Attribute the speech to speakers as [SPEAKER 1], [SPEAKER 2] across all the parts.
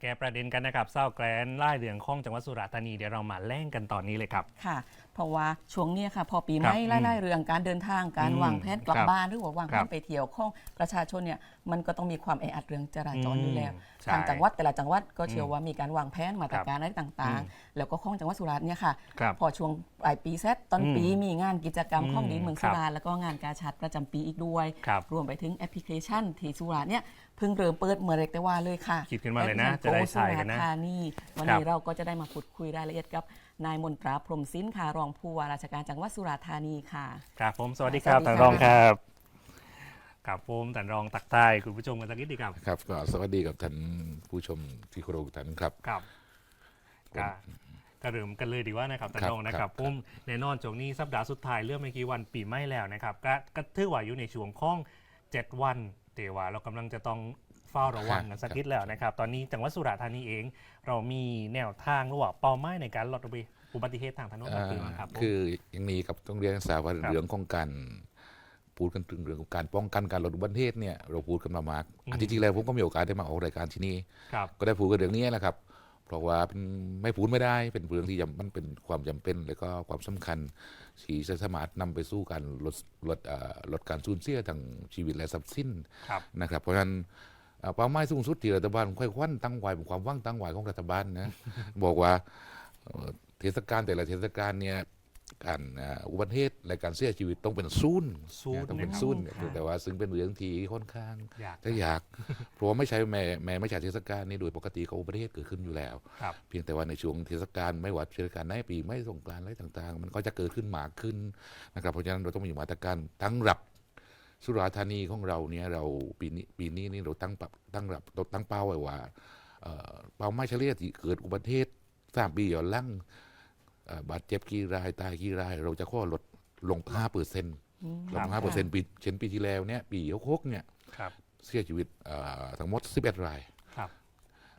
[SPEAKER 1] มาแก้ประเด็นกันนะครับเศร้าแกลนไล่เรื่องข้องจังหวัดสุราษฎร์ธานีเดี๋ยวเรามาแล่งกันตอนนี้เลยครับ
[SPEAKER 2] ค่ะ เพราะว่าช่วงเนี้ยค่ะ พอปีให
[SPEAKER 1] ครั
[SPEAKER 2] ม่
[SPEAKER 1] บ
[SPEAKER 2] ไล่ๆเรื่องการเดินทางการ
[SPEAKER 1] อืม
[SPEAKER 2] วางแผนกลับ
[SPEAKER 1] ครับ
[SPEAKER 2] บ้านหรือว่าวางแผ
[SPEAKER 1] ครั
[SPEAKER 2] น
[SPEAKER 1] บ
[SPEAKER 2] ไปเที่ยวของประชาชนเนี่ยมันก็ต้องมีความแออัดเรื่องจราจรอยู่แล้ว
[SPEAKER 1] อืมใช่
[SPEAKER 2] ทางจังหวัดแต่ละจังหวัดก็เชื่อ
[SPEAKER 1] ม
[SPEAKER 2] ว่ามีการวางแผนมาตรการอะไรต่าง
[SPEAKER 1] อืม
[SPEAKER 2] ๆแล้วก็ของจังหวัดสุราษฎร์เนี่ยค่ะ
[SPEAKER 1] ครับ
[SPEAKER 2] พอช่วงปลายปีเซตต้นปี
[SPEAKER 1] อืม
[SPEAKER 2] มีงานกิจกรรม
[SPEAKER 1] อืม
[SPEAKER 2] ของดีเมือง
[SPEAKER 1] ครั
[SPEAKER 2] สุ
[SPEAKER 1] บ
[SPEAKER 2] ราษฎร์แล้วก็งานกาชาดประจำปีอีกด้วย
[SPEAKER 1] ครับ
[SPEAKER 2] รวมไปถึงแอปพลิเคชันที่สุราษฎร์เนี่ย เพิ่งเริ่มเปิดเมื่อเร็กแต่ว่าเลยค่ะ
[SPEAKER 1] คิดขึ้นมาเลยนะ
[SPEAKER 2] แอป
[SPEAKER 1] จะได้ใช้กันนะ
[SPEAKER 2] สุราษฎร์ธานีวัน
[SPEAKER 1] ครับ
[SPEAKER 2] นี้เราก็จะได้มาพูดคุยรายละเอียดกับนายมนตราพรหมสินค่ะรองผู้ว่าราชการจังหวัดสุราษฎร์ธานีค่ะ
[SPEAKER 1] ครับผมสวัสดีครับ
[SPEAKER 2] สวั
[SPEAKER 1] ท่า
[SPEAKER 2] ส
[SPEAKER 1] น
[SPEAKER 2] ดีค่ะ
[SPEAKER 1] รองครับครับผมท่านรองตักทายคุณผู้ชมกันสักนิดดีครับ
[SPEAKER 3] ครับก็สวัสดีกับท่านผู้ชมที่เคารพทุกท่านครับ
[SPEAKER 1] ครับ
[SPEAKER 3] ผม
[SPEAKER 1] ก็ก็เริ่มกันเลยดีว่านะครับท่าน
[SPEAKER 3] ครับ
[SPEAKER 1] รองนะค
[SPEAKER 3] ครั
[SPEAKER 1] รับบผมแน่นอนช่วงนี้สัปดาห์สุดท้ายเรื่องไม่กี่วันปีใหม่แล้วนะครับก็ก็ถือว่าอยู่ในช่วงของเจ็ดวันเต ว่าเรากำลังจะต้องเฝ้าระวังกันสักนิดแล้วนะครับ ตอนนี้จังหวัดสุราษฎร์ธานีเอง เรามีแนวทางหรือว่าเป้าหมายในการลดอุบัติเหตุทางถนนแบบนี้ครับผม
[SPEAKER 3] คืออย่างนี้ครับต้องเรียนให้ทราบว่า
[SPEAKER 1] ครับ
[SPEAKER 3] เรื่องของการพูดกันถึงเรื่องของการป้องกันการลดอุบัติเหตุเนี่ยเราพูดกันมามาก
[SPEAKER 1] อืม
[SPEAKER 3] อาทิตย์ที่แล้วผมก็มีโอกาสได้มาออกรายการที่นี่
[SPEAKER 1] ครับ
[SPEAKER 3] ก็ได้พูดกันเรื่องนี้แหละครับ เพราะว่าเป็นไม่พูดไม่ได้เป็นเรื่องที่จำมันเป็นความจำเป็น แล้วก็ความสำคัญที่จะสามารถนำไปสู่การลดลดเอ่อลดการสูญเสียทางชีวิตและทรัพย์สิน
[SPEAKER 1] ครับ
[SPEAKER 3] นะครับเพราะฉะนั้นเอ่อเป้าหมายสูงสุดที่รัฐบาลค่อยควันตั้งไว้เป็นความหว่างตั้งไว้ของรัฐบาลนะบอกว่าเอ่อเทศกาลแต่ละเทศกาลเนี่ย การเอ่ออุบัติเหตุและการเสียชีวิตต้องเป็นศูนย์
[SPEAKER 1] ศูนย์
[SPEAKER 3] ต้องเป็น
[SPEAKER 1] นะครับ
[SPEAKER 3] ศูนย์
[SPEAKER 1] ค่ะ
[SPEAKER 3] แต่ว่าซึ่งเป็นเรื่องที่ค่อนข้าง
[SPEAKER 1] อยาก
[SPEAKER 3] จะอยากเพราะว่าไม่ใช่แม่แม่ไม่ใช่เทศกาลนี่โดยปกติก็อุบัติเหตุเกิดขึ้นอยู่แล้ว
[SPEAKER 1] ครับ
[SPEAKER 3] เพียงแต่ว่าในช่วงเทศกาลไม่ว่าเทศกาลไหนปีไม่สงกรานต์อะไรต่างๆ มันก็จะเกิดขึ้นมากขึ้นนะครับเพราะฉะนั้นเราต้องมีมาตรการตั้งรับสุราษฎร์ธานีของเราเนี่ยเราปีนี้ปีนี้นี่เราตั้งปรับตั้งรับเราตั้งเป้าไว้ว่าเอ่อเป้าหมายเฉลี่ยที่เกิดอุบัติเหตุสามปีย้อนหลังเอ่อ บาดเจ็บกี่รายตายกี่ราย เราจะข้อลดลงห้าเปอร์เซ็นต์ลงห้าเปอร์เซ็นต์ปีเช่นปีที่แล้วเนี่ยปีหกเนี่ย
[SPEAKER 1] ครับ
[SPEAKER 3] เสียชีวิตเอ่อทั้งหมด 11 ราย
[SPEAKER 1] ครับ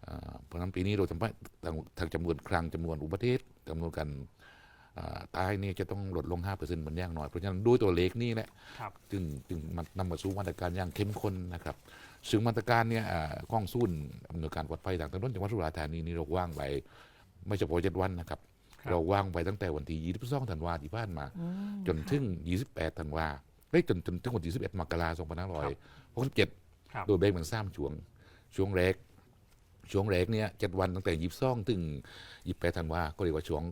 [SPEAKER 3] เอ่อเพราะฉะนั้นปีนี้เราทำให้ทางทางจำนวนครั้งจำนวนอุบัติเหตุจำนวนการเอ่อตายนี่จะต้องลดลง 5%มันอย่างน้อย เพราะฉะนั้นด้วยตัวเลขนี่แหละ
[SPEAKER 1] ครับ
[SPEAKER 3] จึงจึงมันนำมาสู่มาตรการอย่างเข้มข้นนะครับ ซึ่งมาตรการเนี่ยเอ่อกล้องศูนย์อำนวยการปลอดภัยทางถนนจังหวัดสุราษฎร์ธานีนี่เราว่างไปไม่เฉพาะเจ็ดวันนะครับ
[SPEAKER 1] ครับ
[SPEAKER 3] เราว่างไปตั้งแต่วันที่22ธันวาที่ผ่านมา จนถึง 28ธันวาเฮ้ยจนจนถึงวันที่11มกราคม2567
[SPEAKER 1] ครับ
[SPEAKER 3] โดยแบ่งเป็นสามช่วง ช่วงแรก ช่วงแรกเนี่ยเจ็ดวันตั้งแต่ยิบซ่องถึงยิบแปดธันวาก็เรียกว่าช่วง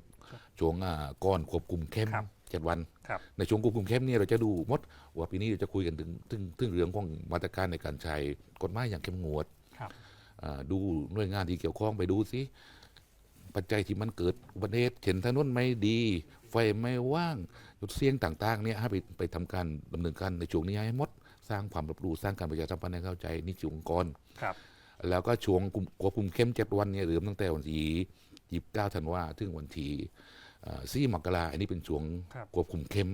[SPEAKER 3] ช่วงอ่าก่อนควบคุมเข้ม
[SPEAKER 1] ครับ
[SPEAKER 3] เจ็ดวัน
[SPEAKER 1] ครับ
[SPEAKER 3] ในช่วงควบคุมเข้มเนี่ยเราจะดูหมดว่าปีนี้เราจะคุยกันถึงถึงถึงเรื่องของมาตรการในการใช้กฎหมายอย่างเข้มงวด
[SPEAKER 1] ครับ
[SPEAKER 3] อ่าดูหน่วยงานที่เกี่ยวข้องไปดูสิ ปัจจัยที่มันเกิดอุบัติเหตุเห็นถนนไม่ดี ไฟไม่ว่างจุดเสี่ยงต่างๆเนี่ยให้ไปไปทำการดำเนินการในช่วงนี้ให้หมด สร้างความรับรู้สร้างการประชาสัมพันธ์ให้เข้าใจนี่ช่วงก่อน
[SPEAKER 1] ครับ
[SPEAKER 3] แล้วก็ช่วงกุมควบคุมเข้มเจ็ดวันเนี่ยเริ่มตั้งแต่วันที่ยี่สิบเก้าธันวาถึงวันที่สี่มกราอันนี้เป็นช่วง
[SPEAKER 1] ครับ
[SPEAKER 3] ควบคุมเข้ม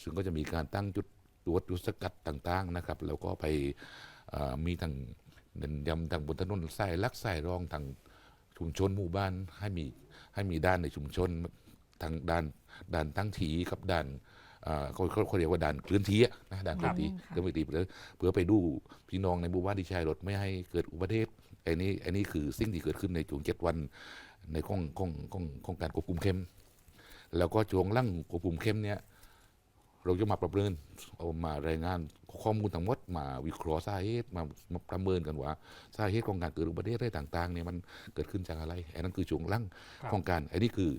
[SPEAKER 3] ซึ่งก็จะมีการตั้งจุดตรวจจุดสกัดต่างๆนะครับ แล้วก็ไปเอ่อมีทางเน้นย้ำทางบนถนนสายลักสายรองทาง ชุมชนหมู่บ้านให้มีให้มีด้านในชุมชนทางด้านด้านตั้งถีกับด้านเอ่อเขาเขาเขาเรียกว่าด่านเคลื่อนที่อะนะด่านเคลื่อนที่
[SPEAKER 2] ครับ
[SPEAKER 3] เคลื่อนที่เพื่อเพื่อไปดูพี่น้องในหมู่บ้านที่ใช้รถไม่ให้เกิดอุบัติเหตุไอ้นี้ไอ้นี้คือสิ่งที่เกิดขึ้นในช่วงเจ็ดวันในข้องข้องข้องข้องการควบคุมเข้ม แล้วก็ช่วงลั่งควบคุมเข้มเนี่ย เราจะมาประเมินเอามารายงานข้อมูลทั้งหมดมาวิเคราะห์สาเหตุมามาประเมินกันว่าสาเหตุของการเกิดอุบัติเหตุอะไรต่างๆเนี่ยมันเกิดขึ้นจากอะไรอันนั้นคือช่วงลั่ง
[SPEAKER 1] ครับ
[SPEAKER 3] ของการอันนี้คือ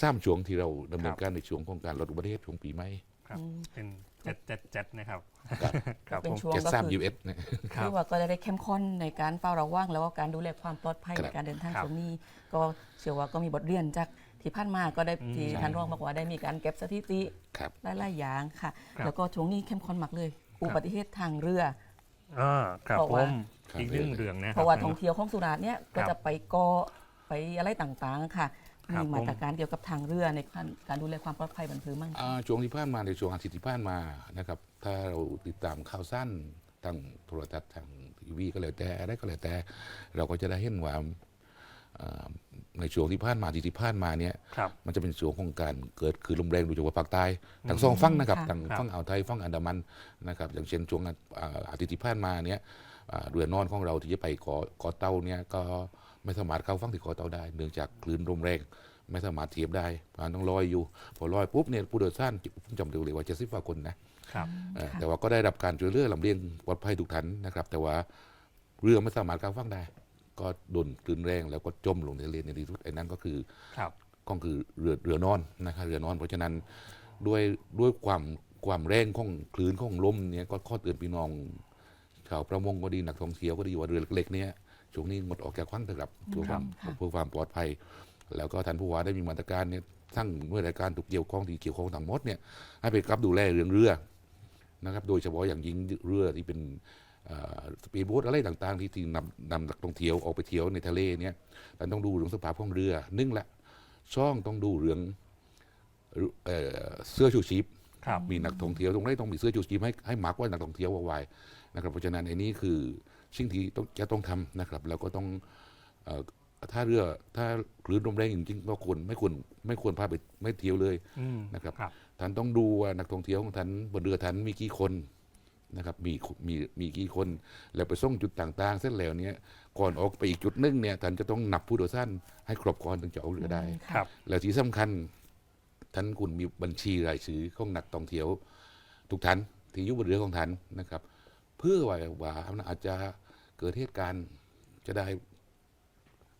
[SPEAKER 3] สามช่วงที่เราดำเนิ
[SPEAKER 1] คนรับ
[SPEAKER 3] การในช่วงของการลดอุบัติเหตุช่วงปีใหม่
[SPEAKER 1] ครับ เป็นเจ็ดเจ็ดเจ็ดนะครับ
[SPEAKER 3] ครับ
[SPEAKER 1] ครับ
[SPEAKER 2] เป็น
[SPEAKER 1] ผม
[SPEAKER 2] ช่วง
[SPEAKER 3] เจ็ด
[SPEAKER 2] ก็
[SPEAKER 3] สาม
[SPEAKER 2] คือ
[SPEAKER 3] ยูเอสเนี่ย
[SPEAKER 1] ครับ
[SPEAKER 2] คือว่าก็จะได้เข้มข้นในการเฝ้าระวังแล้วก็การดูแลความปลอดภัย
[SPEAKER 3] ครับ
[SPEAKER 2] ในการเดินทาง
[SPEAKER 1] ครับ
[SPEAKER 2] ช่วงนี้ ก็เชื่อว่าก็มีบทเรียนจาก ที่ผ่านมาก็ได้
[SPEAKER 1] อืม
[SPEAKER 2] ที่ท่านรองบอกว่าได้มีการเก็บสถิติ
[SPEAKER 3] ครับ
[SPEAKER 2] หลายๆอย่างค่ะ
[SPEAKER 1] ครับ
[SPEAKER 2] แล้วก็ช่วงนี้เข้มข้นมากเลย อุบัติเหตุทางเรือ
[SPEAKER 1] อ่าครับ
[SPEAKER 2] เพราะ
[SPEAKER 1] ผ
[SPEAKER 2] ว่า
[SPEAKER 1] มอีกหนึ่งเรื่องนะค
[SPEAKER 2] เพ
[SPEAKER 1] รับ
[SPEAKER 2] ราะว่าท่องเที่ยวของสุราษฎร์เนี่ยก็
[SPEAKER 1] ครับ
[SPEAKER 2] จะไปเกาะไปอะไรต่างๆค่ะ
[SPEAKER 1] ครั
[SPEAKER 2] มี
[SPEAKER 1] บ
[SPEAKER 2] มาตรการเกี่ยวกับทางเรือในการการดูแลความปลอดภัยบนพื้นมั่ง
[SPEAKER 3] อ่าช่วงที่ผ่านมาในช่วงอาทิตย์ที่ผ่านมานะครับ ถ้าเราติดตามข่าวสั้นทางโทรทัศน์ทางทีวีก็แล้วแต่อะไรก็แล้วแต่ เราก็จะได้เห็นว่าอ่า ในช่วงที่ผ่านมาอาทิตย์ที่ผ่านมาเนี่ย
[SPEAKER 1] ครับ
[SPEAKER 3] มันจะเป็นช่วงของการเกิดคือลมแรงโดยเฉพาะภาคใต้ทั้งสองฝั่งนะครับ
[SPEAKER 2] ค่ะ
[SPEAKER 3] ทั้ง
[SPEAKER 1] ครับ
[SPEAKER 3] ฝั่งอ่าวไทยฝั่งอันดามันนะครับอย่างเช่นช่วงอ่าอาทิตย์ที่ผ่านมาเนี่ยอ่าเรือนอนของเราที่จะไปเกาะเกาะเต้าเนี่ยก็ไม่สามารถเข้าฟังที่เกาะเต้าได้ เนื่องจากคลื่นลมแรงไม่สามารถเทียบได้มันต้องลอยอยู่ พอลอยปุ๊บเนี่ยผู้โดยสารผมจำได้เลยว่าเจ็ดสิบกว่าคนนะครับเอ่อ
[SPEAKER 2] ค่ะ
[SPEAKER 3] แต่ว่าก็ได้รับการช่วยเหลือลำเลียงปลอดภัยทุกท่านนะครับ แต่ว่าเรือไม่สามารถเข้าฟังได้ ก็โดนคลื่นแรงแล้วก็จมลงในทะเลในที่สุดไอ้นั่นก็คือ
[SPEAKER 1] ครับ
[SPEAKER 3] ก็คือเรือเรือนอนนะครับเรือนอน เพราะฉะนั้นด้วยด้วยความความแรงของคลื่นของลมเนี่ยก็ข้อเตือนพี่น้องชาวประมงก็ดีนักท่องเที่ยวก็ดีว่าเรือเล็กๆเนี่ยช่วงนี้งดออกจากฝั่งเถอะครับเพื่อความ
[SPEAKER 2] ครับ
[SPEAKER 3] เพื่อความปลอดภัย แล้วก็ท่านผู้ว่าได้มีมาตรการเนี่ยทั้งหน่วยรายการถูกเกี่ยวข้องที่เกี่ยวข้องทั้งหมดเนี่ยให้ไปรับดูแลเรื่องเรือนะครับ โดยเฉพาะอย่างยิ่งเรือที่เป็น สปีดโบ๊ทอะไรต่างๆ ที่ที่นำนำนักท่องเที่ยวออกไปเที่ยวในทะเลเนี่ยท่านต้องดูเรื่องสภาพของเรือหนึ่งละช่องต้องดูเรื่องเอ่อเสื้อชูชีพ
[SPEAKER 1] ครับ
[SPEAKER 3] มีนักท่องเที่ยวตรงนี้ต้องมีเสื้อชูชีพให้ให้มากกว่านักท่องเที่ยวเอาไว้นะครับเพราะฉะนั้นไอ้นี่คือสิ่งที่ต้องจะต้องทำนะครับ แล้วก็ต้องเอ่อถ้าเรือถ้าคลื่นลมแรงจริงๆก็ควรไม่ควรไม่ควรพาไปไม่เที่ยวเลย
[SPEAKER 1] อืม
[SPEAKER 3] นะครับ
[SPEAKER 1] ครับ
[SPEAKER 3] ท่านต้องดูว่านักท่องเที่ยวของท่านบนเรือท่านมีกี่คน นะครับมีมีมีกี่คนแล้วไปส่งจุดต่างๆ เส้นแล้วเนี่ยก่อนออกไปอีกจุดหนึงเนี่ยท่านจะต้องนับผู้โดยสารให้ครบก่อนถึงจะเอาเรือได้
[SPEAKER 1] ครับ
[SPEAKER 3] แล้วที่สำคัญท่านคุณมีบัญชีรายชื่อของนักท่องเที่ยวทุกท่านที่อยู่บนเรือของท่านนะครับ เพื่อว่าว่าอาจจะเกิดเหตุการณ์จะได้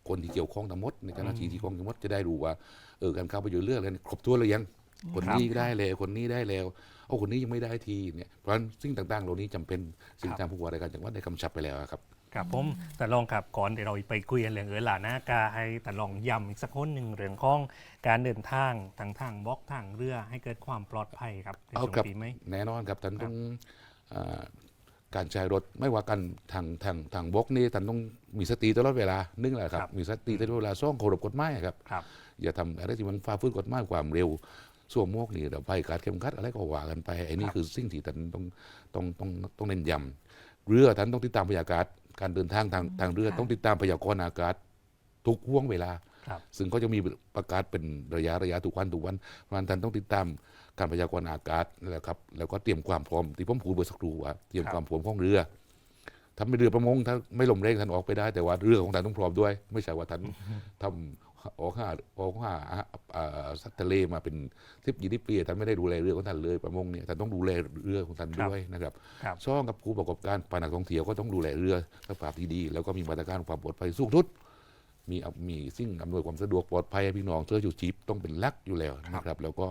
[SPEAKER 3] คนที่เกี่ยวข้องทั้งหมดในเจ้าหน้าที่ที่เกี่ยวข้องทั้งหมดจะได้รู้ว่าเออการเข้าไปอยู่เรื่องแล้วครบถ้วนหรือยังคน
[SPEAKER 1] ครับ
[SPEAKER 3] นี้ได้แล้วคนนี้ได้แล้ว เอาคนนี้ยังไม่ได้ทีเนี่ยเพราะฉะนั้นสิ่งต่างๆ เหล่านี้จำเป็นสิ่ง
[SPEAKER 1] ครับ
[SPEAKER 3] ทางผู้ว่าราชการจังหวัดได้กำชับไปแล้วครับ
[SPEAKER 1] ครับผมแต่ลองครับก่อนเดี๋ยวเราไปคุยกันเรื่องเออหลาหน้ากาให้แต่ลองย้ำอีกสักคนหนึ่งเรื่องของการเดินทางทางทางบล็อกทางเรือให้เกิดความปลอดภัยครับใน
[SPEAKER 3] เอา
[SPEAKER 1] ช่วง
[SPEAKER 3] ครับ
[SPEAKER 1] ปีไหม
[SPEAKER 3] แน่นอนครับท่าน
[SPEAKER 1] ครับ
[SPEAKER 3] ต้องอาการใช้รถไม่ว่ากันทางทางทางบกนี่ท่านต้องมีสติตลอดเวลาหนึ่งแหละครับ มีสติตลอดเวลาซ่องเคารพกฎหมายครับ
[SPEAKER 1] ครับ
[SPEAKER 3] อย่าทำอะไรที่มันฝ่าฝืนกฎหมายความเร็ว สวมหมวกนี่เราไปการเข้มขัดอะไรก็ว่ากันไปไอ้นี่
[SPEAKER 1] ครับ
[SPEAKER 3] คือสิ่งที่ท่านต้องต้องต้องต้องเน้นย้ำเรือท่านต้องติดตามพยากาศการเดินทางทางทางเรือ
[SPEAKER 2] ค่ะ
[SPEAKER 3] ต้องติดตามพยากรณ์อากาศทุกห่วงเวลา
[SPEAKER 1] ครับ
[SPEAKER 3] ซึ่งก็จะมีประกาศเป็นระยะระยะทุกวันทุกวันเพราะฉะนั้นท่านต้องติดตามการพยากรณ์อากาศนั่นแหละครับ แล้วก็เตรียมความพร้อมที่ผมพูดเมื่อสักครู่ว่าเตรียม
[SPEAKER 1] ครับ
[SPEAKER 3] ความพร้อมของเรือถ้าไม่เรือประมงถ้าไม่ลมแรงท่านออกไปได้แต่ว่าเรือของท่านต้องพร้อมด้วย ไม่ใช่ว่าท่านทำ ออกหาออกหาอ่าสัตว์ทะเลมาเป็นสิบยี่สิบปีท่านไม่ได้ดูแลเรือของท่านเลยประมงเนี่ยท่านต้องดูแลเรือของท่านด้วยนะครับ
[SPEAKER 1] ครับ
[SPEAKER 3] ช่องกับผู้ประกอบการปานักท่องเที่ยวก็ต้องดูแลเรือสภาพที่ดีแล้วก็มีมาตรการความปลอดภัยสูงสุดมีเอามีสิ่งอำนวยความสะดวกปลอดภัยให้พี่น้องเสื้อชูชีพต้องเป็นหลักอยู่แล้วนะครับ แล้วก็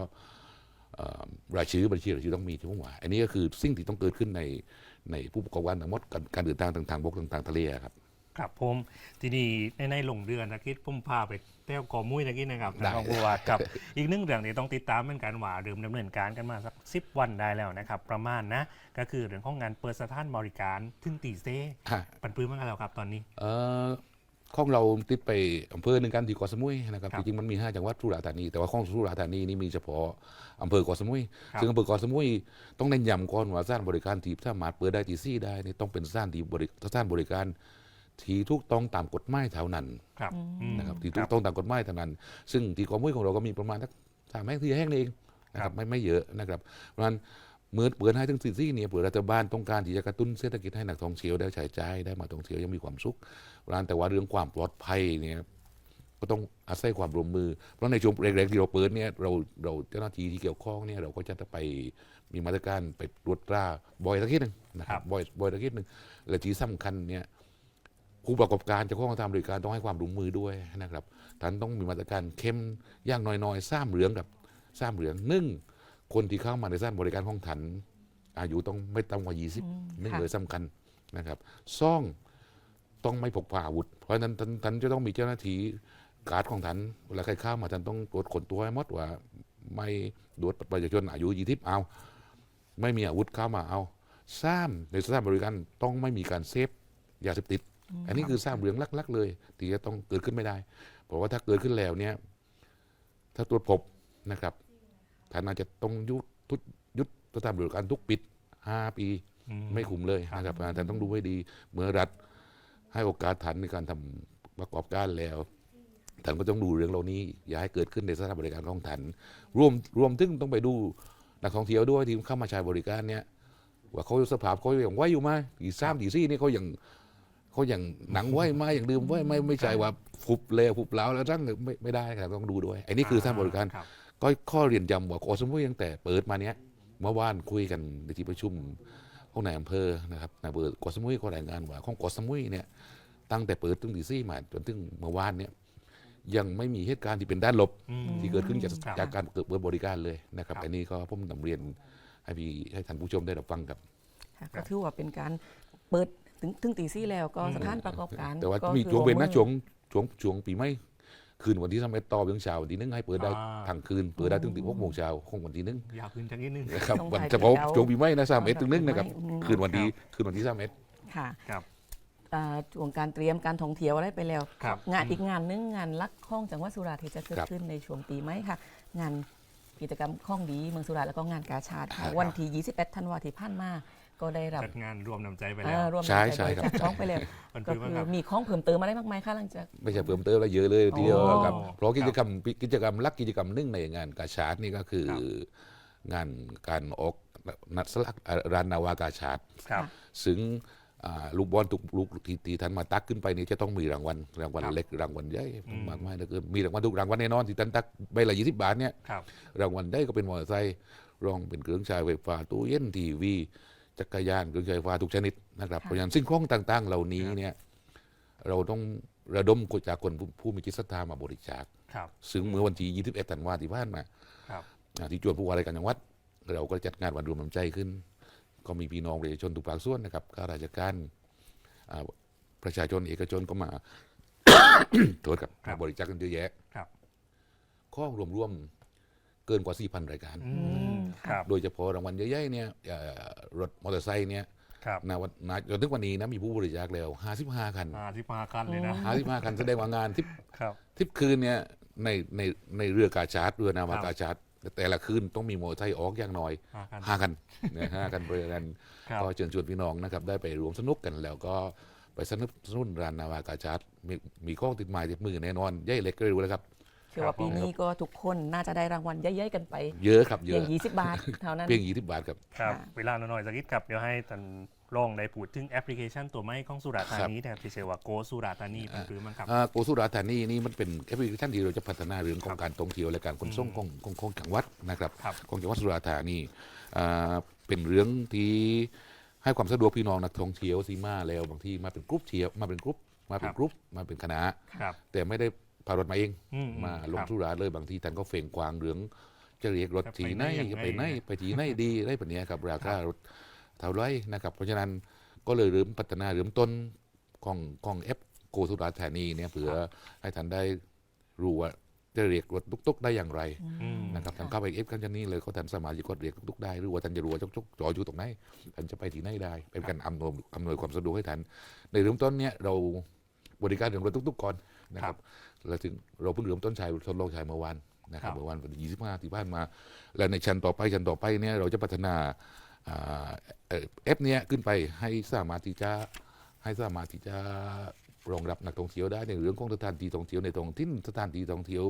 [SPEAKER 3] เอ่อรายชื่อบัญชีรายชื่อต้องมีที่ผมว่าอันนี้ก็คือสิ่งที่ต้องเกิดขึ้นในในผู้ประกอบการทั้งหมดการการเดินทางทางทางบกทางทางทะเลอะครับ
[SPEAKER 1] ครับผมทีนี้ในในลงเรือนะคิดผมพาไปเที่ยวเกอมุ้ยนะคิดนะครับ
[SPEAKER 3] ได้
[SPEAKER 1] ทางผู้ว่ากับ อีกหนึ่งเรื่องที่ต้องติดตามเหมือนกันว่าเริ่มดำเนินการกันมาสักสิบวันได้แล้วนะครับ ประมาณนะก็คือเรื่องของงานเปิดสถานบริการถึงตีเซ่
[SPEAKER 3] ฮะ
[SPEAKER 1] ปันปื้มมากแล้วครับตอนนี้
[SPEAKER 3] เอ่อของเราติดไปอำเภอหนึ่งกันที่เกาะสมุยนะครับ
[SPEAKER 1] ครับ
[SPEAKER 3] จริงๆมันมีห้าจังหวัดสุราษฎร์ธานี แต่ว่าของสุราษฎร์ธานีนี่มีเฉพาะอำเภอเกาะสมุย
[SPEAKER 1] ครับ
[SPEAKER 3] ซึ่งอำเภอเกาะสมุยต้องเน้นย้ำก่อนว่าสถานบริการที่สามารถเปิดได้ที่ซี่ได้นี่ต้องเป็นสถานที่บริสถานบริการ ที่ถูกต้องตามกฎหมายเท่านั้น
[SPEAKER 1] ครับอืม
[SPEAKER 3] นะครับที่
[SPEAKER 1] ค
[SPEAKER 3] ถู
[SPEAKER 1] รั
[SPEAKER 3] ก
[SPEAKER 1] บ
[SPEAKER 3] ต้องตามกฎหมายเท่านั้น ซึ่งที่เกาะมุยของเราก็มีประมาณสักสามแห่งที่แห่งนี่เองนะค
[SPEAKER 1] ครั
[SPEAKER 3] รับบไม่ไม่เยอะนะครับเพราะฉะนั้นเมื่อเปิดให้ทั้งสี่ที่เนี่ยเปิดรัฐบาลต้องการที่จะกระตุ้นเศรษฐกิจให้นักท่องเที่ยวได้ใช้จ่ายได้มาท่องเที่ยวยังมีความสุขร้านแต่ว่าเรื่องความปลอดภัยเนี่ยก็ต้องอาศัยความร่วมมือ เพราะในช่วงแรกๆที่เราเปิดเนี่ยเราเราเจ้าหน้าที่ที่เกี่ยวข้องเนี่ยเราก็จะไปมีมาตรการไปตรวจตราบ่อยสักทีหนึ่งนะค
[SPEAKER 1] ครั
[SPEAKER 3] รับบบ่อยบ่อยสักทีหนึ่งและที่สำคัญเนี่ย ผู้ประกอบการเจะข้าของทำบริการต้องให้ความร่วมมือด้วยนะครับท่านต้องมีมาตรการเข้มอย่างน้อยๆสามเหลืองกับสามเหลืองหนึ่งคนที่เข้ามาในสถานบริการของท่านอายุต้องไม่ต่ำกว่ายี่สิบ
[SPEAKER 2] อืม
[SPEAKER 3] นึ่ง
[SPEAKER 2] ค่ะ
[SPEAKER 3] เลยสำคัญนะครับซ่องต้องไม่พกพาอาวุธ เพราะฉะนั้นท่านท่านจะต้องมีเจ้าหน้าที่การ์ดของท่านเวลาใครเข้ามาท่านต้องตรวจขนตัวให้หมดว่าไม่ตรวจประชาชนอายุยี่สิบเอา ไม่มีอาวุธเข้ามาเอาสร้างในสถานบริการต้องไม่มีการเซฟยาเสพติด อันนี้คือสร้างเรื่องลักๆ เลยที่จะต้องเกิดขึ้นไม่ได้เพราะว่าถ้าเกิดขึ้นแล้วเนี่ย ถ้าตรวจพบนะครับท่านอาจจะต้องยุดทุดยุดสถานบริการทุกปิดห้าปี
[SPEAKER 1] อื
[SPEAKER 3] ไม่คุ้มเลย
[SPEAKER 1] ครับ
[SPEAKER 3] นะครับท่านต้องดูให้ดี เมื่อรัฐให้โอกาสท่านในการทำประกอบการแล้วท่านก็ต้องดูเรื่องเหล่านี้ อย่าให้เกิดขึ้นในสถานบริการของท่านรวมรวมถึงต้องไปดูนักท่องเที่ยวด้วยที่เข้ามาใช้บริการเนี่ยว่าเขาสภาพเขาอย่างไหวอยู่ไหมตีสามตีสี่นี่เขายัง เขายังหนังไหวไหมอย่างดื่มไหวไหมไม่ใช่ว่าฟุบเลยฟุบแล้วแล้วทั้งไม่ไม่ได้ครับต้องดูด้วยไอ้นี่คือท่านบริการ
[SPEAKER 1] ครับ
[SPEAKER 3] ก็ข้อเรียนจำว่าอสมุยตั้งแต่เปิดมาเนี้ยเมื่อวานคุยกันในที่ประชุมของนายอำเภอนะครับนายอำเภอกอสมุยก็รายงานว่าของกอสมุยเนี่ยตั้งแต่เปิดตั้งตีซี่มาจนถึงเมื่อวานเนี่ยยังไม่มีเหตุการณ์ที่เป็นด้านลบ
[SPEAKER 1] อืม
[SPEAKER 3] ที่เกิดขึ้นจาก
[SPEAKER 1] ครับ
[SPEAKER 3] จากการเปิดบริการเลยนะครับ
[SPEAKER 1] ครับ
[SPEAKER 3] อันนี้ก็ผมนำเรียนให้พี่ให้ท่านผู้ชมได้รับฟังครับ
[SPEAKER 2] ค่ะก็ถือว่าเป็นการเปิด ถึงถึงตีซี่แล้วก็
[SPEAKER 1] อืม
[SPEAKER 2] สถานประกอบการ
[SPEAKER 3] แต่ว่า
[SPEAKER 2] ก็
[SPEAKER 3] มี
[SPEAKER 2] คือ
[SPEAKER 3] ช่วงเว้นนะ
[SPEAKER 2] มือ
[SPEAKER 3] ช่วงช่วงช่วงปีใหม่คืนวันที่สามเอ็ดต่อเรื่องเช้าวันที่หนึงให้เปิดได้
[SPEAKER 1] อ่า
[SPEAKER 3] ทางคืนเปิดได้ถึงตีหกโมงเช้าของวันที่หนึง
[SPEAKER 1] ยาวขึ้นจังนิดนึง
[SPEAKER 3] นะครับ
[SPEAKER 2] ช่วง
[SPEAKER 3] วัน
[SPEAKER 2] บ่าย
[SPEAKER 3] เฉพาะ
[SPEAKER 2] เช้า
[SPEAKER 3] ช่วงปีใหม่นะสามเอ็ดถึงหนึงนะครับ
[SPEAKER 2] อืม
[SPEAKER 3] คืนวันที่คืนวันที่สามเอ็ด
[SPEAKER 2] ค่ะ
[SPEAKER 1] ครับ
[SPEAKER 2] อ่าช่วงการเตรียมการท่องเที่ยวอะไรไปแล้ว
[SPEAKER 1] ครับ
[SPEAKER 2] งานอีกงานหนึงงานลักข้องจังหวัดสุราษฎร์ที่จะเกิด
[SPEAKER 3] ครับ
[SPEAKER 2] ขึ้นในช่วงปีไหมค่ะ งานกิจกรรมข้องดีเมืองสุราษฎร์แล้วก็งานกาชาติค่ะ
[SPEAKER 3] ครับ
[SPEAKER 2] วันที่ 21 ธันวาที่ผ่านมา ก็ได้รับ
[SPEAKER 1] จัดงานรวมนำใจไป
[SPEAKER 2] เอ่
[SPEAKER 1] แล้ว
[SPEAKER 2] อร่วม
[SPEAKER 3] ใช่
[SPEAKER 2] ใจ
[SPEAKER 3] ใช่ครับ
[SPEAKER 2] จัดจ้องไปแล้ว
[SPEAKER 1] มัน
[SPEAKER 2] ก็
[SPEAKER 1] คือว่า
[SPEAKER 2] คือ
[SPEAKER 1] ครับ
[SPEAKER 2] มีข้องเพิ่มเติมอะไรมากมายคะหลังจาก
[SPEAKER 3] ไม่ใช่เพิ่มเติมแล้วเยอะเลยทีเดียว
[SPEAKER 2] โอ้
[SPEAKER 3] ครับเพราะกิจ
[SPEAKER 1] ครับ
[SPEAKER 3] กรรมกิจกรรมลักกิจกรรมหนึ่งในงานกาชาดนี่ก็คือ
[SPEAKER 1] ครับ
[SPEAKER 3] งานการออกนัดสลักอ่ารานนาวากาชาด
[SPEAKER 1] ครับ
[SPEAKER 3] ซึ่งอ่าลูกบอลทุกลูกที่ที่ท่านมาตักขึ้นไปนี่จะต้องมีรางวัลรางวัล
[SPEAKER 1] ครับ
[SPEAKER 3] เล็กรางวัลใหญ่
[SPEAKER 1] อืม
[SPEAKER 3] มากมายเหลือเกินมีรางวัลทุกรางวัลแน่นอนที่ท่านตักใบละยี่สิบบาทเนี่ย
[SPEAKER 1] ครับ
[SPEAKER 3] รางวัลได้ก็เป็นมอเตอร์ไซค์รองเป็นเครื่องใช้ไฟฟ้าตู้เย็นทีวี จักรยานเครื่องใช้ไฟฟ้าทุกชนิดนะครับ
[SPEAKER 2] ค่ะ
[SPEAKER 3] เพราะฉะนั้นสิ่งของต่าง ๆ เหล่านี้
[SPEAKER 1] ครับ
[SPEAKER 3] เนี่ยเราต้องระดมจากคนผู้ผู้มีจิตศรัทธามาบริจาค
[SPEAKER 1] ครับ
[SPEAKER 3] ซึ่งเมื่อวันที่21ธันวาที่ผ่านมา
[SPEAKER 1] ครับ
[SPEAKER 3] อ่าที่จวนผู้ว่าราชการจังหวัด เราก็จัดงานวันรวมน้ำใจขึ้น ก็มีพี่น้องประชาชนทุกภาคส่วนนะครับข้าราชการอ่าประชาชนเอกชนก็มาโทษครับ
[SPEAKER 1] ครับ
[SPEAKER 3] มาบริจาคกันเยอะแยะ
[SPEAKER 1] ครับ
[SPEAKER 3] ข้อรวมๆ เกินกว่า 4,000 รายการ
[SPEAKER 1] อืมครับ
[SPEAKER 3] โดยเฉพาะรางวัลใหญ่ๆเนี่ยเอ่อรถมอเตอร์ไซค์เนี่ย
[SPEAKER 1] ครับ
[SPEAKER 3] นาวันนาจนถึงวันนี้นะมีผู้บริจาคแล้ว 55 คัน
[SPEAKER 1] มาที่มากันเลยนะ
[SPEAKER 3] 55 คันแสดงว่างานทิป
[SPEAKER 1] ครับ
[SPEAKER 3] ทิปคืนเนี่ยในในในเรือกาชาร์ดเรือนาวา
[SPEAKER 1] ครับ
[SPEAKER 3] กาชาร์ดแต่ละคืนต้องมีมอเตอร์ไซค์ออกอย่างน้อย
[SPEAKER 1] มากัน
[SPEAKER 3] ห้าคันนะห้าคันเพราะฉะนั้น
[SPEAKER 1] ครับ
[SPEAKER 3] ก็เชิญชวนพี่น้องนะครับ ได้ไปรวมสนุกกันแล้วก็ไปสนับสนุนร้านนาวากาชาร์ดมีมีข้องติดไม้ติดมือแน่นอนใหญ่เล็กก็รู้แล้วครับ
[SPEAKER 2] เชื่อว่าปีนี้ก็ทุกคนน่าจะได้รางวัลเยอะๆกันไป
[SPEAKER 3] เยอะครับเย
[SPEAKER 2] เพีย
[SPEAKER 3] อะ
[SPEAKER 2] ง20บาทเท่านั้น
[SPEAKER 3] เพียงยี่สิบบาทครับ
[SPEAKER 1] ครับ
[SPEAKER 2] ค่ะ
[SPEAKER 1] เวลาน้อยๆสักนิดครับเดี๋ยวให้ท่านรองได้พูดถึงแอปพลิเคชันตัวใหม่ของสุราษฎร์ธานีนะครับที่ชื่อว่าโกสุราษฎร์ธานีเป็นหรือมั้งครับ
[SPEAKER 3] อ่าโกสุราษฎร์ธานีนี่มันเป็นแอปพลิเคชันที่เราจะพัฒนาเรื่องของ
[SPEAKER 1] ครับ
[SPEAKER 3] การท่องเที่ยวและการขนส่ง
[SPEAKER 1] อืม
[SPEAKER 3] ของของของจังหวัดนะครับ
[SPEAKER 1] ครับ
[SPEAKER 3] ของจังหวัดสุราษฎร์ธานีอ่าเป็นเรื่องที่ให้ความสะดวกพี่น้องนักท่องเที่ยวที่มาแล้วบางทีมาเป็นกรุ๊ปเที่ยวมาเป็นกรุ๊ปมาเป็นกรุ๊ปมาเป็นคณะ
[SPEAKER 1] ครับ
[SPEAKER 3] แต่ไม่ได้ พารถมาเอง
[SPEAKER 1] อืม
[SPEAKER 3] มาลง
[SPEAKER 1] ครับ
[SPEAKER 3] สุราษฎร์เลยบางทีท่านก็เฟ่งกวางเรื่อง จะเรียกรถ
[SPEAKER 1] จะไป
[SPEAKER 3] ทีไหน
[SPEAKER 1] ไหนยังไง
[SPEAKER 3] ไปไหนไปทีไหนดีได้แบบนี้ครับรา
[SPEAKER 1] ครั
[SPEAKER 3] คา
[SPEAKER 1] บ
[SPEAKER 3] รถเท่าไรนะครับ เพราะฉะนั้นก็เลยเริ่มพัฒนาเริ่มต้นของของแอปโกสุราษฎร์ธานีเนี่ยเผื่อให้ท่านได้รู้ว่าจะเรียกรถตุกๆได้อย่างไร
[SPEAKER 1] อืม
[SPEAKER 3] นะครับท่านเข้าไปเอฟกันชนี้เลยเขาท่านสามารถจะกดเรียกตุกๆได้หรือว่าท่านจะรู้ว่าจุกๆจออยู่ตรงไหนท่านจะไปที่ไหนได้ เป็นการอำนวยอำนวยความสะดวกให้ท่านในเริ่มต้นเนี่ยเราบริการเรื่องรถตุกๆก่อนนะครับ แล้วถึงเราเพิ่งเริ่มต้นใช้ทดลองใช้เมื่อวานนะครับ
[SPEAKER 1] ครับ
[SPEAKER 3] เมื่อวานวันที่25ที่ผ่านมา และในชั้นต่อไปชั้นต่อไปเนี่ยเราจะพัฒนาอ่าเอ่อแอปเนี้ยขึ้นไปให้สามารถที่จะให้สามารถที่จะรองรับนักท่องเที่ยวได้ในเรื่องของสถานที่ท่องเที่ยวในท้องถิ่นสถานที่ท่องเที่ยว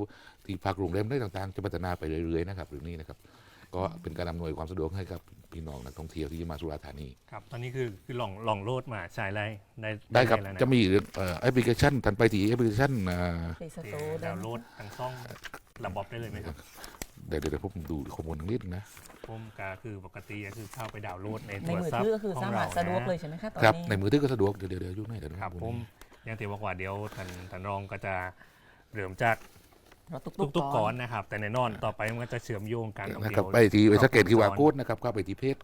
[SPEAKER 3] ที่พักโรงแรมได้ต่างๆ จะพัฒนาไปเรื่อยๆนะครับเรื่องนี้นะครับ ก็เป็นการอำนวยความสะดวกให้กับ พี่น้องนักท่องเที่ยวที่จะมาสุราษฎร์ธานี
[SPEAKER 1] ครับ ตอนนี้คือคือลองลองโหลดมาใช้ได้ได้
[SPEAKER 3] ได้ครับ
[SPEAKER 1] แล้วน
[SPEAKER 3] จะมีเอ่อแอปพลิเคชันท่านไปที่แอปพลิเคชันอ่า
[SPEAKER 2] ไปส
[SPEAKER 1] เดี๋
[SPEAKER 2] โต
[SPEAKER 1] ยว
[SPEAKER 2] ร์ได้
[SPEAKER 1] ดาวน์โหลดทั้งซ่องระบบได้เลยไหมครับ
[SPEAKER 3] เดี๋ยวเดี๋ยวผมดูข้อมูลนิดนะ
[SPEAKER 1] ผมก็คือปกติก็คือเข้าไปดาวน์โหลดใน
[SPEAKER 2] ใน
[SPEAKER 1] โทร
[SPEAKER 2] มือ
[SPEAKER 1] ศัพท์
[SPEAKER 2] ถือก็คือ
[SPEAKER 1] ขง
[SPEAKER 2] สามารถ
[SPEAKER 1] เนะ
[SPEAKER 2] สะดวกเลยใช่ไหมคะตอน
[SPEAKER 3] ครับ
[SPEAKER 2] นี้
[SPEAKER 3] ในมือถือก็สะดวกเดี๋ยวเดี๋ยวเดี๋ยวยุ่งไหนเดี๋ยว
[SPEAKER 1] ครับ
[SPEAKER 3] ดู
[SPEAKER 1] ผม
[SPEAKER 3] นี่
[SPEAKER 1] อย่างที่บอกว่าเดี๋ยวท่านท่านรองก็จะเริ่มจาก
[SPEAKER 2] รถ
[SPEAKER 1] ทุ
[SPEAKER 2] ตุ๊
[SPEAKER 1] ก
[SPEAKER 2] ก
[SPEAKER 1] ๆ
[SPEAKER 2] ๆ
[SPEAKER 1] ก่
[SPEAKER 2] ก่
[SPEAKER 1] อ
[SPEAKER 2] อนน
[SPEAKER 1] นะครับ แต่แน่นอนต่อไปมันก็จะเชื่อมโยงกัน
[SPEAKER 3] นะครั
[SPEAKER 1] เดี๋
[SPEAKER 3] บ
[SPEAKER 1] ยว
[SPEAKER 3] ไปที่ไปสแกนคิวอา
[SPEAKER 1] สอน
[SPEAKER 3] โค้ดนะครับเข้าไปที่เพจ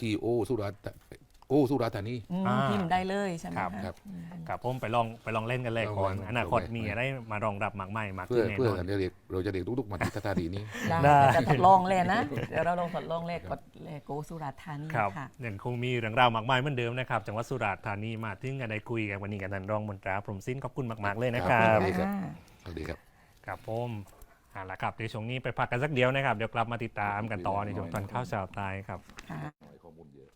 [SPEAKER 3] ทีโอสุราษฎร์โอสุราษฎร์ธานี
[SPEAKER 2] อืม
[SPEAKER 1] อ่า
[SPEAKER 2] พิมพ์ได้เลยใช่ไหม
[SPEAKER 1] ครับ
[SPEAKER 2] คะ
[SPEAKER 3] ครับ
[SPEAKER 2] อืม
[SPEAKER 1] ครับผมไปลองไปลองเล่นกันเลย
[SPEAKER 3] ลอง
[SPEAKER 1] ก่อน
[SPEAKER 3] เล่น
[SPEAKER 1] อนาคต
[SPEAKER 3] ลองเล่น
[SPEAKER 1] มีอะไรมารองรับมากมายมาก
[SPEAKER 3] เพื่
[SPEAKER 1] ขึ้
[SPEAKER 3] อน
[SPEAKER 1] แน่
[SPEAKER 3] เพื่อน
[SPEAKER 1] นอน
[SPEAKER 3] จะเรียกเราจะเรียกทุกๆมาที่สถานีนี้
[SPEAKER 2] ได้
[SPEAKER 1] ได้
[SPEAKER 2] จะทดลองเลยนะเดี๋ยวเราลองทดลองเลขกดเลขโกสุราษฎร์ธานี
[SPEAKER 1] ครับ
[SPEAKER 2] ค่ะ
[SPEAKER 1] ยังคงมีเรื่องราวมากมายเหมือนเดิมนะครับจังหวัดสุราษฎร์ธานีมาถึงกันได้คุยกันวันนี้กันท่านรองมนตราพรหมสินขอบคุณมาก ๆเลยนะค
[SPEAKER 3] ครั
[SPEAKER 1] รับ
[SPEAKER 3] บดี
[SPEAKER 2] อ่า
[SPEAKER 3] สวัสดีครับ
[SPEAKER 1] ครับผมเอาละครับเดี๋ยวช่วงนี้ไปพักกันสักเดียวนะครับ เดี๋ยวกลับมาติดตามกันต่อในช่วงตอนข้าวสาวตายครับ
[SPEAKER 2] ค่ะ
[SPEAKER 3] ข้อมูลเยอะ